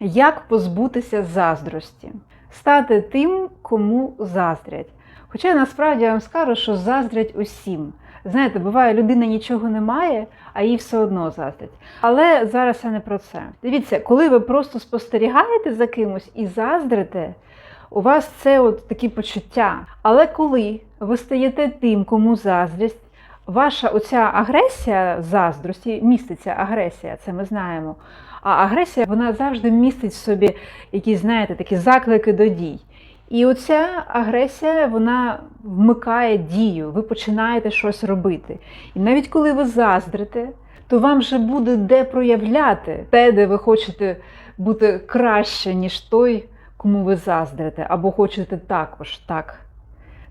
Як позбутися заздрості? Стати тим, кому заздрять. Хоча насправді вам скажу, що заздрять усім. Знаєте, буває, людина нічого не має, а їй все одно заздрять. Але зараз я не про це. Дивіться, коли ви просто спостерігаєте за кимось і заздрите, у вас це от такі почуття. Але коли ви стаєте тим, кому заздрять, ваша оця агресія заздрості, міститься агресія, це ми знаємо. А агресія вона завжди містить в собі якісь, знаєте, такі заклики до дій. І оця агресія вона вмикає дію, ви починаєте щось робити. І навіть коли ви заздрите, то вам вже буде де проявляти те, де ви хочете бути краще, ніж той, кому ви заздрите, або хочете також так.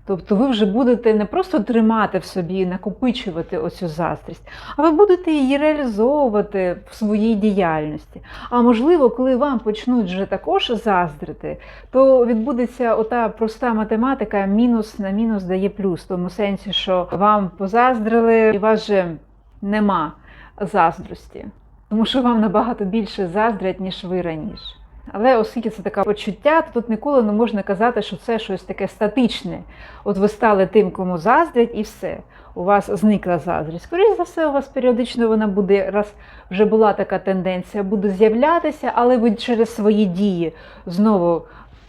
Тобто ви вже будете не просто тримати в собі, накопичувати оцю заздрість, а ви будете її реалізовувати в своїй діяльності. А можливо, коли вам почнуть вже також заздрити, то відбудеться ота проста математика: мінус на мінус дає плюс, в тому сенсі, що вам позаздрили, і вас же нема заздрості, тому що вам набагато більше заздрять, ніж ви раніше. Але оскільки це таке почуття, то тут ніколи не можна казати, що це щось таке статичне. От ви стали тим, кому заздрять, і все. У вас зникла заздрість. Скоріше за все, у вас періодично вона буде, раз вже була така тенденція, буде з'являтися, але ви через свої дії знову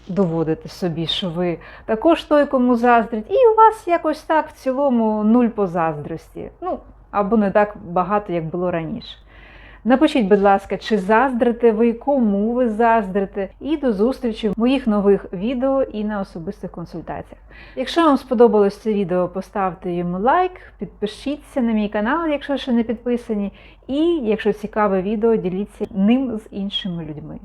доводите собі, що ви також той, кому заздрять, і у вас якось так в цілому нуль по заздрості. Ну, або не так багато, як було раніше. Напишіть, будь ласка, чи заздрите ви, кому ви заздрите, і до зустрічі в моїх нових відео і на особистих консультаціях. Якщо вам сподобалось це відео, поставте йому лайк, підпишіться на мій канал, якщо ще не підписані, і якщо цікаве відео, діліться ним з іншими людьми.